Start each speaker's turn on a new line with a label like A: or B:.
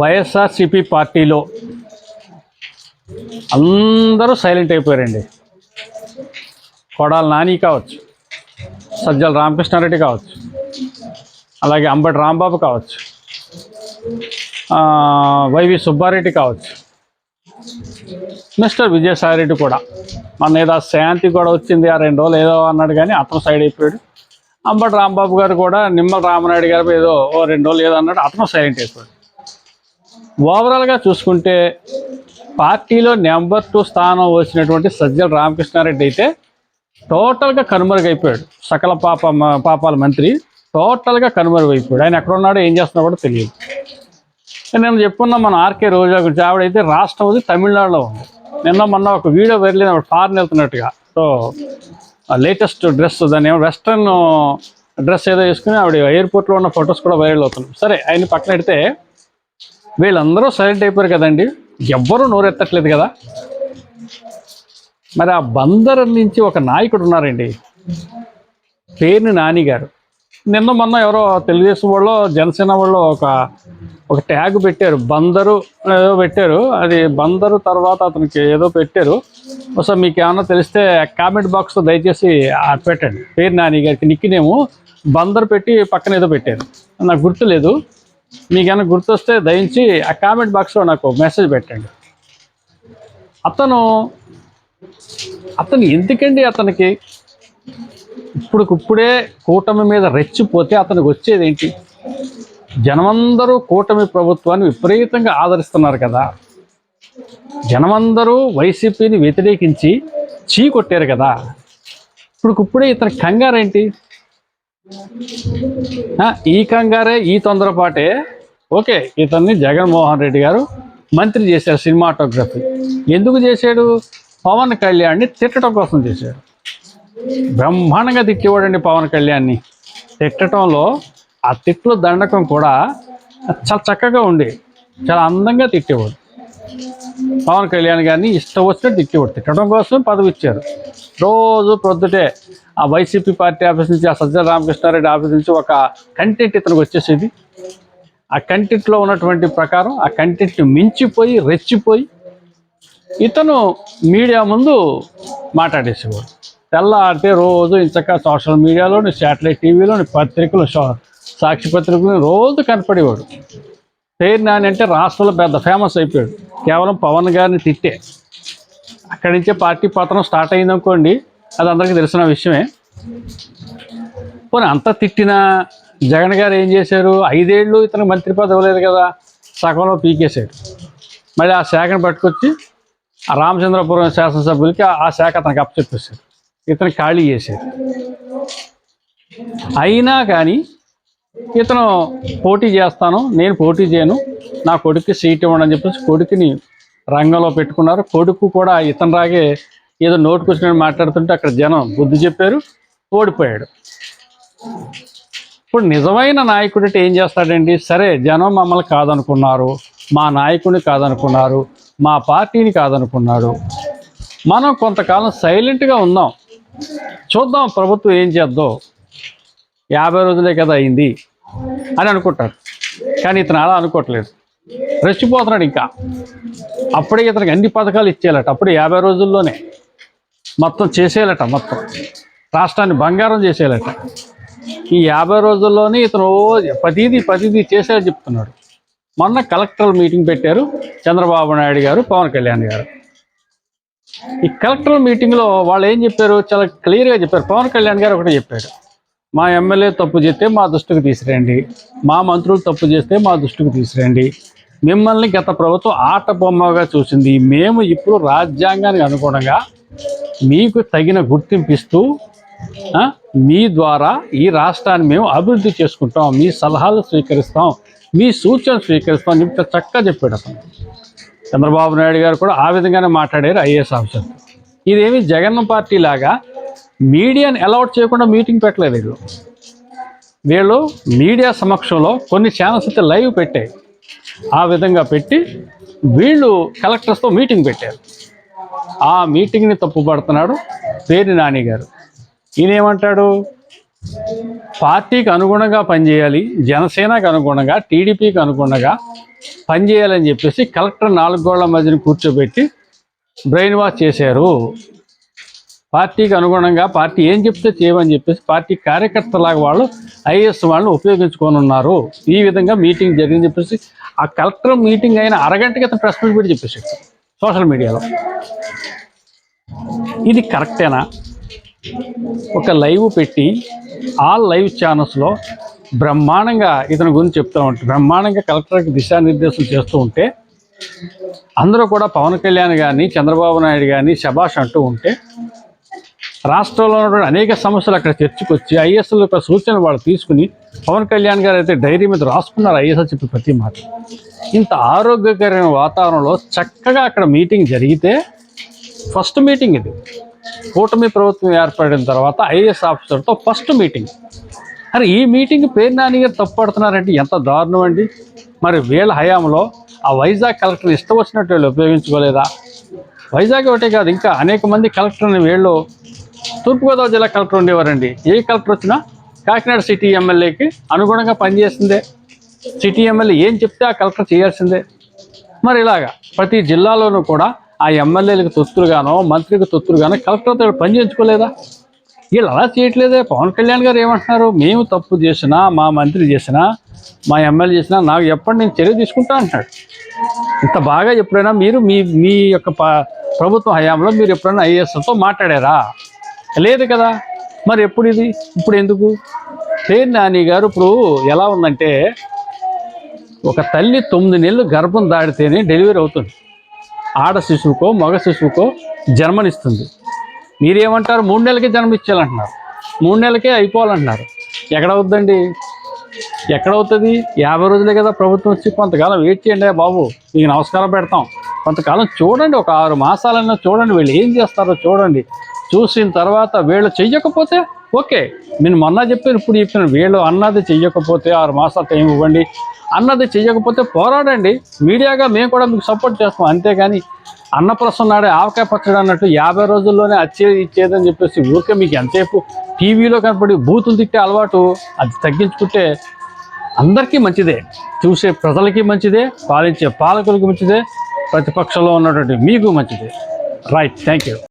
A: వైఎస్ఆర్సిపి పార్టీలో అందరూ సైలెంట్ అయిపోయారండి. కొడాల నాని కావచ్చు సజ్జల రామకృష్ణారెడ్డి కావచ్చు అలాగే అంబటి రాంబాబు కావచ్చు వైవి సుబ్బారెడ్డి కావచ్చు మిస్టర్ విజయసాయిరెడ్డి కూడా. మన ఏదో శాంతి కూడా వచ్చింది ఆ రెండు రోజులు ఏదో అన్నాడు కానీ అతను సైడ్ అయిపోయాడు. అంబటి రాంబాబు గారు కూడా నిమ్మల రామనాయుడు గారు ఏదో ఓ రెండు రోజులు ఏదో అన్నాడు అతను సైలెంట్ అయిపోయాడు ఓవరాల్గా చూసుకుంటే పార్టీలో నెంబర్ టూ స్థానం వచ్చినటువంటి సజ్జల రామకృష్ణారెడ్డి అయితే టోటల్గా కనుమరుగైపోయాడు. సకల పాప పాపాల మంత్రి టోటల్గా కనుమరుగైపోయాడు. ఆయన ఎక్కడున్నాడో ఏం చేస్తున్నాడో కూడా తెలియదు. నేను చెప్పుకున్నా మన ఆర్కే రోజా గురించి. ఆవిడైతే రాష్ట్రం అది తమిళనాడులో ఉంది. నిన్న మొన్న ఒక వీడియో వెళ్ళింది ఫారెన్ వెళ్తున్నట్టుగా. సో లేటెస్ట్ డ్రెస్ దాని ఏమో వెస్ట్రన్ డ్రెస్ ఏదో వేసుకుని ఆవిడ ఎయిర్పోర్ట్లో ఉన్న ఫొటోస్ కూడా వైరల్ అవుతున్నాయి. సరే ఆయన పక్కన పెడితే వీళ్ళందరూ సైలెంట్ అయిపోయారు కదండి. ఎవ్వరూ నోరెత్తట్లేదు కదా. మరి ఆ బందర్ నుంచి ఒక నాయకుడు ఉన్నారండి. పేరుని నాని గారు నిన్న మొన్న ఎవరో తెలుగుదేశం వాళ్ళు జనసేన వాళ్ళు ఒక ఒక ట్యాగ్ పెట్టారు. బందరు ఏదో పెట్టారు. అది బందరు తర్వాత అతనికి ఏదో పెట్టారు. ఒకసారి మీకు ఏమన్నా తెలిస్తే కామెంట్ బాక్స్లో దయచేసి పెట్టండి. పేరు నాని గారికి నిక్కినేమో. బందరు పెట్టి పక్కన ఏదో పెట్టారు. నాకు గుర్తులేదు మీకు ఏమైనా గుర్తొస్తే దయించి ఆ కామెంట్ బాక్స్లో నాకు మెసేజ్ పెట్టండి. అతను అతను ఎందుకండి అతనికి ఇప్పుడుకిప్పుడే కూటమి మీద రెచ్చిపోతే అతనికి వచ్చేది ఏంటి జనమందరూ కూటమి ప్రభుత్వాన్ని విపరీతంగా ఆదరిస్తున్నారు కదా. జనమందరూ వైసీపీని వ్యతిరేకించి చీ కొట్టారు కదా. ఇప్పుడుకిప్పుడే ఇతని కంగారేంటి? ఈ కంగారే ఈ తొందరపాటే. ఓకే ఇతన్ని జగన్మోహన్ రెడ్డి గారు మంత్రి చేశారు సినిమాటోగ్రఫీ. ఎందుకు చేశాడు? పవన్ కళ్యాణ్ని తిట్టడం కోసం చేశాడు. బ్రహ్మాండంగా తిట్టేవాడండి పవన్ కళ్యాణ్ని. తిట్టడంలో ఆ తిట్లు దండకం కూడా చాలా చక్కగా ఉండే. చాలా అందంగా తిట్టేవాడు. పవన్ కళ్యాణ్ గారిని ఇష్టం వచ్చినట్టు తిట్టేవాడు. తిట్టడం కోసం పదవి ఇచ్చారు. రోజు ప్రొద్దుటే ఆ వైసీపీ పార్టీ ఆఫీస్ నుంచి ఆ సజ్జల రామకృష్ణారెడ్డి ఆఫీస్ నుంచి ఒక కంటెంట్ ఇతనికి వచ్చేసేది. ఆ కంటెంట్లో ఉన్నటువంటి ప్రకారం ఆ కంటెంట్ మించిపోయి రెచ్చిపోయి ఇతను మీడియా ముందు మాట్లాడేసేవాడు. తెల్లారితే రోజు ఇంచక సోషల్ మీడియాలోని శాటిలైట్ టీవీలోని పత్రికలు సాక్షి పత్రికలు రోజు కనపడేవాడు. పేరు నాని అంటే రాష్ట్రంలో పెద్ద ఫేమస్ అయిపోయాడు. కేవలం పవన్ గారిని తిట్టే. అక్కడి నుంచే పార్టీ పతనం స్టార్ట్ అయిందనుకోండి అది అందరికీ తెలిసిన విషయమే. పోనీ అంత తిట్టినా జగన్ గారు ఏం చేశారు? ఐదేళ్ళు ఇతను మంత్రి పదవి లేదు కదా సగంలో పీకేశాడు. మళ్ళీ ఆ శాఖను పట్టుకొచ్చి ఆ రామచంద్రపురం శాసనసభ్యులకి ఆ- ఆ శాఖ అతనికి అప్పచెప్పేశారు ఇతను ఖాళీ చేశారు అయినా కానీ ఇతను పోటీ చేస్తాను నేను పోటీ చేయను నా కొడుక్కి సీట్ ఇవ్వండి అని చెప్పేసి కొడుకుని రంగంలో పెట్టుకున్నారు. కొడుకు కూడా ఇతను రాగే ఏదో నోటుకొచ్చినట్టు మాట్లాడుతుంటే అక్కడ జనం బుద్ధి చెప్పారు ఓడిపోయాడు. ఇప్పుడు నిజమైన నాయకుడు అంటే ఏం చేస్తాడండి? సరే జనం మమ్మల్ని కాదనుకున్నారు మా నాయకుడిని కాదనుకున్నారు మా పార్టీని కాదనుకున్నాడు మనం కొంతకాలం సైలెంట్గా ఉందాం చూద్దాం ప్రభుత్వం ఏం చేద్దో. యాభై రోజులే కదా అయింది అని అనుకుంటాడు కానీ ఇతను అలా అనుకోవట్లేదు. రెచ్చిపోతున్నాడు ఇంకా. అప్పుడే ఇతనికి అన్ని పథకాలు ఇచ్చేయాలట. అప్పుడే యాభై రోజుల్లోనే మొత్తం చేసేయాలట మొత్తం. రాష్ట్రాన్ని బంగారం చేసేయాలట. ఈ యాభై రోజుల్లోనే ఇతను ఓ పదిది పదిది చెప్తున్నాడు. మొన్న కలెక్టర్ మీటింగ్ పెట్టారు చంద్రబాబు నాయుడు గారు పవన్ కళ్యాణ్ గారు. ఈ కలెక్టర్ మీటింగ్లో వాళ్ళు ఏం చెప్పారు? చాలా క్లియర్గా చెప్పారు. పవన్ కళ్యాణ్ గారు ఒకటే చెప్పారు. మా ఎమ్మెల్యే తప్పు చేస్తే మా దృష్టికి తీసుకురండి. మా మంత్రులు తప్పు చేస్తే మా దృష్టికి తీసుకురండి. మిమ్మల్ని గత ప్రభుత్వం ఆట బొమ్మగా చూసింది. మేము ఇప్పుడు రాజ్యాంగానికి అనుగుణంగా మీకు తగిన గుర్తింపిస్తూ మీ ద్వారా ఈ రాష్ట్రాన్ని మేము అభివృద్ధి చేసుకుంటాం. మీ సలహాలు స్వీకరిస్తాం. మీ సూచనలు స్వీకరిస్తామని చెప్పి చక్కగా చెప్పాడు అతను. చంద్రబాబు నాయుడు గారు కూడా ఆ విధంగానే మాట్లాడారు ఐఏఎస్ ఆఫీసర్. ఇదేమి జగన్ పార్టీ లాగా మీడియాని అలౌట్ చేయకుండా మీటింగ్ పెట్టలేదు వీళ్ళు. వీళ్ళు మీడియా సమక్షంలో కొన్ని ఛానల్స్ అయితే లైవ్ పెట్టాయి. ఆ విధంగా పెట్టి వీళ్ళు కలెక్టర్స్తో మీటింగ్ పెట్టారు. ఆ మీటింగ్ని తప్పుపడుతున్నాడు పేరు నాని గారు. ఈయనేమంటాడు? పార్టీకి అనుగుణంగా పనిచేయాలి జనసేనకు అనుగుణంగా టీడీపీకి అనుగుణంగా పనిచేయాలని చెప్పేసి కలెక్టర్ నాలుగు గోళ్ళ మధ్యన కూర్చోబెట్టి బ్రెయిన్ వాష్ చేశారు. పార్టీకి అనుగుణంగా పార్టీ ఏం చెప్తే చేయమని చెప్పేసి పార్టీ కార్యకర్తలాగా వాళ్ళు ఐఏఎస్ వాళ్ళని ఉపయోగించుకొని ఉన్నారు ఈ విధంగా మీటింగ్ జరిగింది చెప్పేసి ఆ కలెక్టర్ మీటింగ్ అయిన అరగంట క్రితం ప్రెస్ మీట్ పెట్టి చెప్పేసి సోషల్ మీడియాలో. ఇది కరెక్టేనా? ఒక లైవ్ పెట్టి ఆల్ లైవ్ ఛానల్స్లో బ్రహ్మాండంగా ఇతని గురించి చెప్తూ ఉంటే. బ్రహ్మాండంగా కలెక్టర్కి దిశానిర్దేశం చేస్తూ ఉంటే అందరూ కూడా పవన్ కళ్యాణ్ కానీ చంద్రబాబు నాయుడు కానీ శభాష్ అంటూ ఉంటే రాష్ట్రంలో ఉన్నటువంటి అనేక సమస్యలు అక్కడ చర్చకొచ్చి ఐఎస్ఎల్ యొక్క సూచనలు వాళ్ళు తీసుకుని పవన్ కళ్యాణ్ గారు అయితే డైరీ మీద రాసుకున్నారు ఐఎస్ఎల్ చెప్పి ప్రతి మాట. ఇంత ఆరోగ్యకరమైన వాతావరణంలో చక్కగా అక్కడ మీటింగ్ జరిగితే ఫస్ట్ మీటింగ్ ఇది. కూటమి ప్రభుత్వం ఏర్పడిన తర్వాత ఐఏఎస్ ఆఫీసర్తో ఫస్ట్ మీటింగ్. అరే ఈ మీటింగ్ పేరు నాని గారు తప్పుపడుతున్నారంటే ఎంత దారుణం అండి. మరి వీళ్ళ హయాంలో ఆ వైజాగ్ కలెక్టర్ ఇష్టం వచ్చినట్టు వీళ్ళు ఉపయోగించుకోలేదా? వైజాగ్ ఒకటే కాదు ఇంకా అనేక మంది కలెక్టర్ని వీళ్ళు తూర్పుగోదావరి జిల్లా కలెక్టర్ ఉండేవారండి. ఏ కలెక్టర్ వచ్చినా కాకినాడ సిటీ ఎమ్మెల్యేకి అనుగుణంగా పనిచేసిందే. సిటీ ఎమ్మెల్యే ఏం చెప్తే ఆ కలెక్టర్ చేయాల్సిందే. మరి ఇలాగా ప్రతి జిల్లాలోనూ కూడా ఆ ఎమ్మెల్యేలకు తొత్తులుగానో మంత్రికి తొత్తులుగానో కలెక్టర్తో పని చేయించుకోలేదా వీళ్ళు అలా చేయట్లేదే. పవన్ కళ్యాణ్ గారు ఏమంటున్నారు? మేము తప్పు చేసినా మా మంత్రి చేసినా మా ఎమ్మెల్యే చేసినా నాకు ఎప్పటి నేను చర్య తీసుకుంటా అంటున్నాడు. ఇంత బాగా ఎప్పుడైనా మీరు మీ మీ యొక్క ప్రభుత్వ హయాంలో మీరు ఎప్పుడైనా ఐఏఎస్తో మాట్లాడారా? లేదు కదా. మరి ఎప్పుడు ఇది? ఇప్పుడు ఎందుకు? పేరు నాని గారు ఇప్పుడు ఎలా ఉందంటే ఒక తల్లి తొమ్మిది నెలలు గర్భం దాడితేనే డెలివరీ అవుతుంది. ఆడ శిశువుకో మగ శిశువుకో జన్మనిస్తుంది. మీరేమంటారు? మూడు నెలలకే జన్మ ఇచ్చేయాలంటున్నారు మూడు నెలలకే అయిపోవాలంటున్నారు. ఎక్కడ ఎక్కడవుతుంది ఎక్కడ అవుతుంది? యాభై రోజులే కదా ప్రభుత్వం వచ్చి కొంతకాలం వెయిట్ చేయండి బాబు మీకు నమస్కారం పెడతాం. కొంతకాలం చూడండి ఒక ఆరు మాసాలైనా చూడండి వీళ్ళు ఏం చేస్తారో చూడండి. చూసిన తర్వాత వీళ్ళు చెయ్యకపోతే ఓకే నేను మొన్న చెప్పాను ఇప్పుడు చెప్పాను వీళ్ళు అన్నది చెయ్యకపోతే ఆరు మాసాలు టైం ఇవ్వండి. అన్నది చెయ్యకపోతే పోరాడండి. మీడియాగా మేము కూడా మీకు సపోర్ట్ చేస్తాం. అంతేగాని అన్నప్రసం నాడే ఆవకాయ పచ్చడి అన్నట్టు యాభై రోజుల్లోనే వచ్చేది ఇచ్చేదని చెప్పేసి ఊరికే మీకు ఎంతసేపు టీవీలో కనపడి బూతులు తిట్టే అలవాటు అది తగ్గించుకుంటే అందరికీ మంచిదే. చూసే ప్రజలకి మంచిదే పాలించే పాలకులకి మంచిదే ప్రతిపక్షంలో ఉన్నటువంటి మీకు మంచిదే. Right thank you.